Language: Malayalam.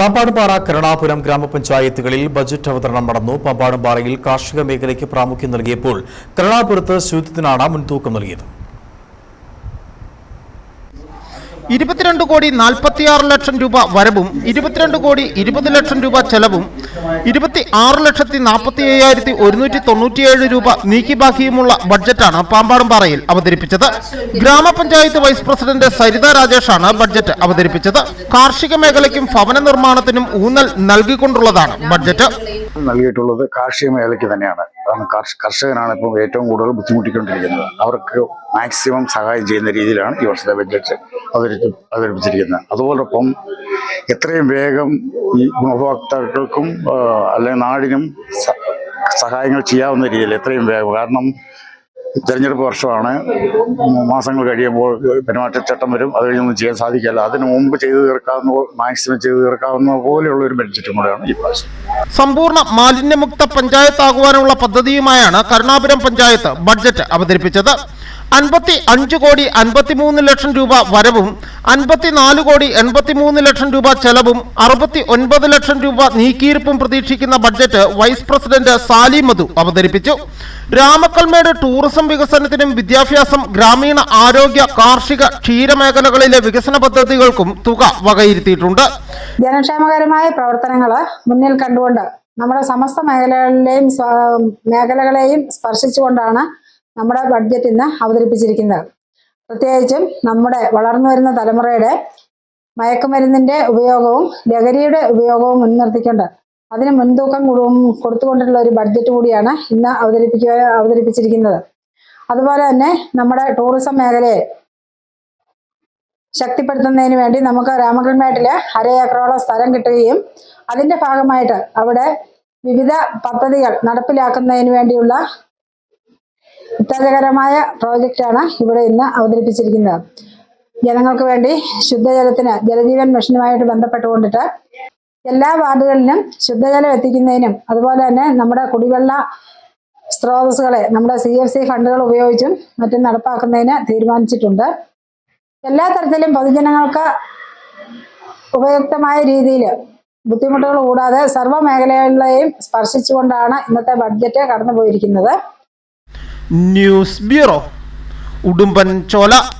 പാമ്പാടുംപാറ കരുണാപുരം ഗ്രാമപഞ്ചായത്തുകളിൽ ബജറ്റ് അവതരണം നടന്നു. പാമ്പാടുംപാറയിൽ കാർഷിക മേഖലയ്ക്ക് പ്രാമുഖ്യം നൽകിയപ്പോൾ കരുണാപുരത്ത് ശുചിത്വത്തിനാണ് മുൻതൂക്കം നൽകിയത്. ഇരുപത്തിരണ്ട് കോടി നാൽപ്പത്തിയാറ് ലക്ഷം രൂപ വരവും ഇരുപത്തിരണ്ട് കോടി ഇരുപത് ലക്ഷം രൂപ ചെലവും ഇരുപത്തി ആറ് ലക്ഷത്തി നാൽപ്പത്തി അയ്യായിരത്തി ഒരുന്നൂറ്റി തൊണ്ണൂറ്റിയേഴ് രൂപ നീക്കി ബാക്കിയുമുള്ള ബഡ്ജറ്റാണ് പാമ്പാടുംപാറയിൽ അവതരിപ്പിച്ചത്. ഗ്രാമപഞ്ചായത്ത് വൈസ് പ്രസിഡന്റ് സരിത രാജേഷാണ് ബഡ്ജറ്റ് അവതരിപ്പിച്ചത്. കാർഷിക മേഖലയ്ക്കും ഭവന നിർമ്മാണത്തിനും ഊന്നൽ നൽകിക്കൊണ്ടുള്ളതാണ് ബഡ്ജറ്റ്. നൽകിയിട്ടുള്ളത് കാർഷിക മേഖലയ്ക്ക് തന്നെയാണ്. കർഷകനാണ് ഇപ്പം ഏറ്റവും കൂടുതൽ ബുദ്ധിമുട്ടിക്കൊണ്ടിരിക്കുന്നത്. അവർക്ക് മാക്സിമം സഹായം ചെയ്യുന്ന രീതിയിലാണ് ഈ വർഷത്തെ ബജറ്റ് അവതരിച്ച് അവതരിപ്പിച്ചിരിക്കുന്നത്. അതുപോലൊപ്പം എത്രയും വേഗം ഈ ഗുണഭോക്താക്കൾക്കും അല്ലെങ്കിൽ നാടിനും സഹായങ്ങൾ ചെയ്യാവുന്ന രീതിയിൽ എത്രയും വേഗം കാരണം തെരഞ്ഞെടുപ്പ് വർഷമാണ്. മാസങ്ങൾ കഴിയുമ്പോൾ പെരുമാറ്റച്ചട്ടം വരും. അത് കഴിഞ്ഞൊന്നും ചെയ്യാൻ സാധിക്കില്ല അതിനു മുമ്പ് ചെയ്തു തീർക്കാവുന്ന മാക്സിമം ചെയ്തു തീർക്കാവുന്ന പോലെയുള്ള ഒരു ബഡ്ജറ്റും കൂടെയാണ് ഈ പ്രാവശ്യം. സമ്പൂർണ മാലിന്യമുക്ത പഞ്ചായത്താകുവാനുള്ള പദ്ധതിയുമായാണ് കരുണാപുരം പഞ്ചായത്ത് ബഡ്ജറ്റ് അവതരിപ്പിച്ചത്. അൻപത്തി അഞ്ച് കോടി അൻപത്തിമൂന്ന് ലക്ഷം രൂപ വരവും അൻപത്തിനാല് കോടി എൺപത്തിമൂന്ന് ലക്ഷം രൂപ ചെലവും അറുപത്തി ഒൻപത് ലക്ഷം രൂപ നീക്കിയിരിപ്പും പ്രതീക്ഷിക്കുന്ന budget vice president Sali Madhu അവതരിപ്പിച്ചു. രാമക്കൽമേട് ടൂറിസം വികസനത്തിനും വിദ്യാഭ്യാസം ഗ്രാമീണ ആരോഗ്യ കാർഷിക ക്ഷീരമേഖലകളിലെ വികസന പദ്ധതികൾക്കും തുക വകയിരുത്തിയിട്ടുണ്ട്. ജനക്ഷേമകരമായ പ്രവർത്തനങ്ങൾ മുന്നിൽ കണ്ടുകൊണ്ട് നമ്മുടെ സമസ്ത മേഖലകളിലെയും മേഖലകളെയും സ്പർശിച്ചുകൊണ്ടാണ് നമ്മുടെ ബഡ്ജറ്റ് ഇന്ന് അവതരിപ്പിച്ചിരിക്കുന്നത്. പ്രത്യേകിച്ചും നമ്മുടെ വളർന്നു വരുന്ന തലമുറയുടെ മയക്കുമരുന്നിന്റെ ഉപയോഗവും ലഹരിയുടെ ഉപയോഗവും മുൻനിർത്തിക്കൊണ്ട് അതിന് മുൻതൂക്കം കൊടു- കൊടുത്തുകൊണ്ടുള്ള ഒരു ബഡ്ജറ്റ് കൂടിയാണ് ഇന്ന് അവതരിപ്പിക്കുക അവതരിപ്പിച്ചിരിക്കുന്നത്. അതുപോലെ തന്നെ നമ്മുടെ ടൂറിസം മേഖലയെ ശക്തിപ്പെടുത്തുന്നതിന് വേണ്ടി നമുക്ക് രാമകൽമേട്ടിൽ അര ഏക്കറോളം സ്ഥലം കിട്ടുകയും അതിന്റെ ഭാഗമായിട്ട് അവിടെ വിവിധ പദ്ധതികൾ നടപ്പിലാക്കുന്നതിന് വേണ്ടിയുള്ള ഉത്തേജകരമായ പ്രോജക്റ്റാണ് ഇവിടെ ഇന്ന് അവതരിപ്പിച്ചിരിക്കുന്നത്. ജനങ്ങൾക്ക് വേണ്ടി ശുദ്ധജലത്തിന് ജലജീവൻ മിഷനുമായിട്ട് ബന്ധപ്പെട്ടുകൊണ്ടിട്ട് എല്ലാ വാർഡുകളിലും ശുദ്ധജലം എത്തിക്കുന്നതിനും അതുപോലെ തന്നെ നമ്മുടെ കുടിവെള്ള സ്രോതസ്സുകളെ നമ്മുടെ സി എഫ് സി ഫണ്ടുകൾ ഉപയോഗിച്ചും മറ്റും നടപ്പാക്കുന്നതിന് തീരുമാനിച്ചിട്ടുണ്ട്. എല്ലാ തരത്തിലും പൊതുജനങ്ങൾക്ക് ഉപയുക്തമായ രീതിയിൽ ബുദ്ധിമുട്ടുകൾ കൂടാതെ സർവ മേഖലകളിലെയും സ്പർശിച്ചുകൊണ്ടാണ് ഇന്നത്തെ ബഡ്ജറ്റ് കടന്നുപോയിരിക്കുന്നത്. News Bureau. Udumban Colak